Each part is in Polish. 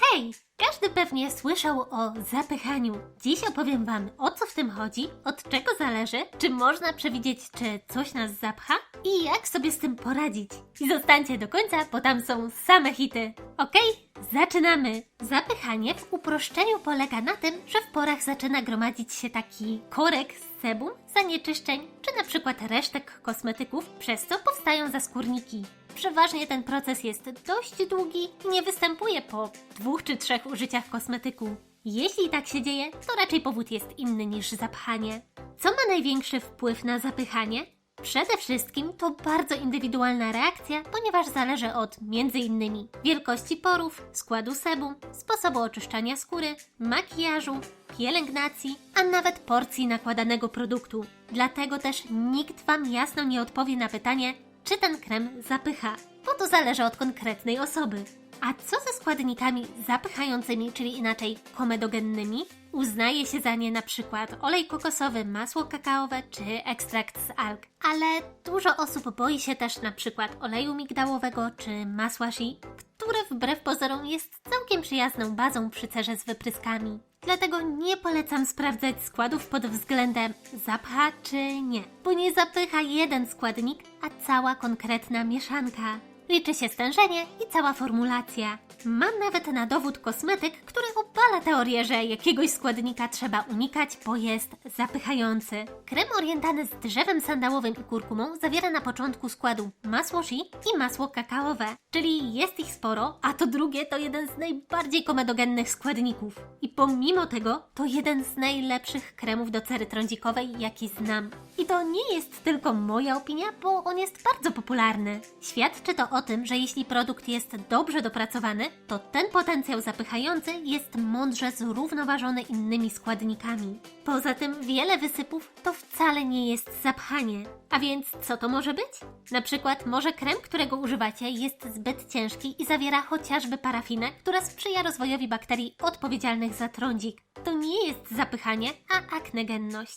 Hej! Każdy pewnie słyszał o zapychaniu. Dziś opowiem Wam o co w tym chodzi, od czego zależy, czy można przewidzieć, czy coś nas zapcha i jak sobie z tym poradzić. I zostańcie do końca, bo tam są same hity. Okej? Zaczynamy! Zapychanie w uproszczeniu polega na tym, że w porach zaczyna gromadzić się taki korek z sebum, zanieczyszczeń, czy na przykład resztek kosmetyków, przez co powstają zaskórniki. Przeważnie ten proces jest dość długi i nie występuje po dwóch czy trzech użyciach kosmetyku. Jeśli tak się dzieje, to raczej powód jest inny niż zapchanie. Co ma największy wpływ na zapychanie? Przede wszystkim to bardzo indywidualna reakcja, ponieważ zależy od m.in. wielkości porów, składu sebum, sposobu oczyszczania skóry, makijażu, pielęgnacji, a nawet porcji nakładanego produktu. Dlatego też nikt Wam jasno nie odpowie na pytanie, czy ten krem zapycha, bo to zależy od konkretnej osoby. A co ze składnikami zapychającymi, czyli inaczej komedogennymi? Uznaje się za nie na przykład olej kokosowy, masło kakaowe czy ekstrakt z alg. Ale dużo osób boi się też na przykład oleju migdałowego czy masła shea, które wbrew pozorom jest całkiem przyjazną bazą przy cerze z wypryskami. Dlatego nie polecam sprawdzać składów pod względem zapcha czy nie, bo nie zapycha jeden składnik, a cała konkretna mieszanka. Liczy się stężenie i cała formulacja. Mam nawet na dowód kosmetyk, który obala teorię, że jakiegoś składnika trzeba unikać, bo jest zapychający. Krem orientany z drzewem sandałowym i kurkumą zawiera na początku składu masło shea i masło kakaowe, czyli jest ich sporo, a to drugie to jeden z najbardziej komedogennych składników. I pomimo tego to jeden z najlepszych kremów do cery trądzikowej, jaki znam. I to nie jest tylko moja opinia, bo on jest bardzo popularny. Świadczy to o tym, że jeśli produkt jest dobrze dopracowany, to ten potencjał zapychający jest mądrze zrównoważony innymi składnikami. Poza tym wiele wysypów to wcale nie jest zapchanie. A więc co to może być? Na przykład może krem, którego używacie jest zbyt ciężki i zawiera chociażby parafinę, która sprzyja rozwojowi bakterii odpowiedzialnych za trądzik. To nie jest zapychanie, a aknegenność.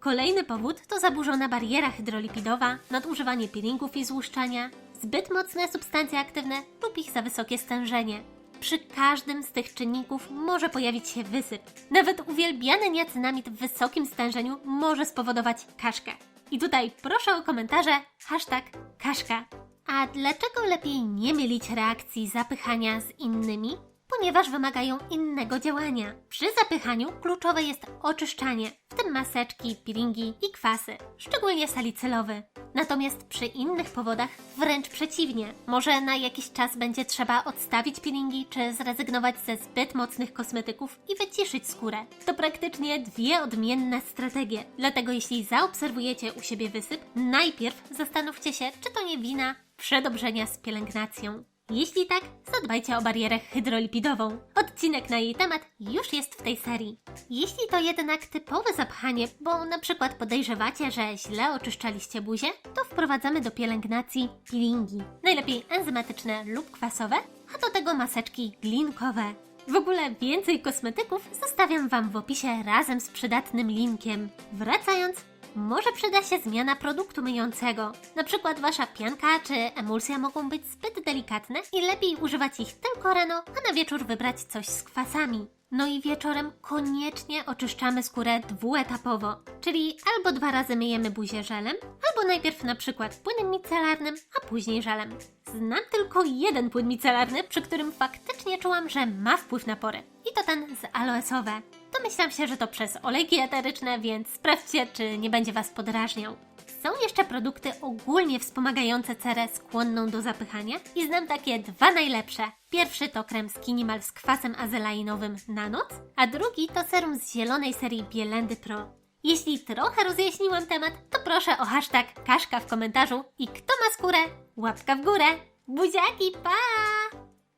Kolejny powód to zaburzona bariera hydrolipidowa, nadużywanie peelingów i złuszczania, zbyt mocne substancje aktywne lub ich za wysokie stężenie. Przy każdym z tych czynników może pojawić się wysyp. Nawet uwielbiany niacynamid w wysokim stężeniu może spowodować kaszkę. I tutaj proszę o komentarze hashtag kaszka. A dlaczego lepiej nie mylić reakcji zapychania z innymi? Ponieważ wymagają innego działania. Przy zapychaniu kluczowe jest oczyszczanie, w tym maseczki, peelingi i kwasy, szczególnie salicylowy. Natomiast przy innych powodach wręcz przeciwnie. Może na jakiś czas będzie trzeba odstawić peelingi czy zrezygnować ze zbyt mocnych kosmetyków i wyciszyć skórę. To praktycznie dwie odmienne strategie. Dlatego jeśli zaobserwujecie u siebie wysyp, najpierw zastanówcie się, czy to nie wina przedobrzenia z pielęgnacją. Jeśli tak, zadbajcie o barierę hydrolipidową. Odcinek na jej temat już jest w tej serii. Jeśli to jednak typowe zapchanie, bo na przykład podejrzewacie, że źle oczyszczaliście buzię, to wprowadzamy do pielęgnacji peelingi. Najlepiej enzymatyczne lub kwasowe, a do tego maseczki glinkowe. W ogóle więcej kosmetyków zostawiam Wam w opisie razem z przydatnym linkiem. Wracając, może przyda się zmiana produktu myjącego. Na przykład wasza pianka czy emulsja mogą być zbyt delikatne i lepiej używać ich tylko rano, a na wieczór wybrać coś z kwasami. No i wieczorem koniecznie oczyszczamy skórę dwuetapowo, czyli albo dwa razy myjemy buzię żelem, albo najpierw na przykład płynem micelarnym, a później żelem. Znam tylko jeden płyn micelarny, przy którym faktycznie czułam, że ma wpływ na pory. I to ten z aloesowe. Domyślam się, że to przez olejki eteryczne, więc sprawdźcie, czy nie będzie Was podrażniał. Są jeszcze produkty ogólnie wspomagające cerę skłonną do zapychania i znam takie dwa najlepsze. Pierwszy to krem Skinimal z kwasem azelainowym na noc, a drugi to serum z zielonej serii Bielendy Pro. Jeśli trochę rozjaśniłam temat, to proszę o hashtag Kaszka w komentarzu i kto ma skórę, łapka w górę. Buziaki, pa!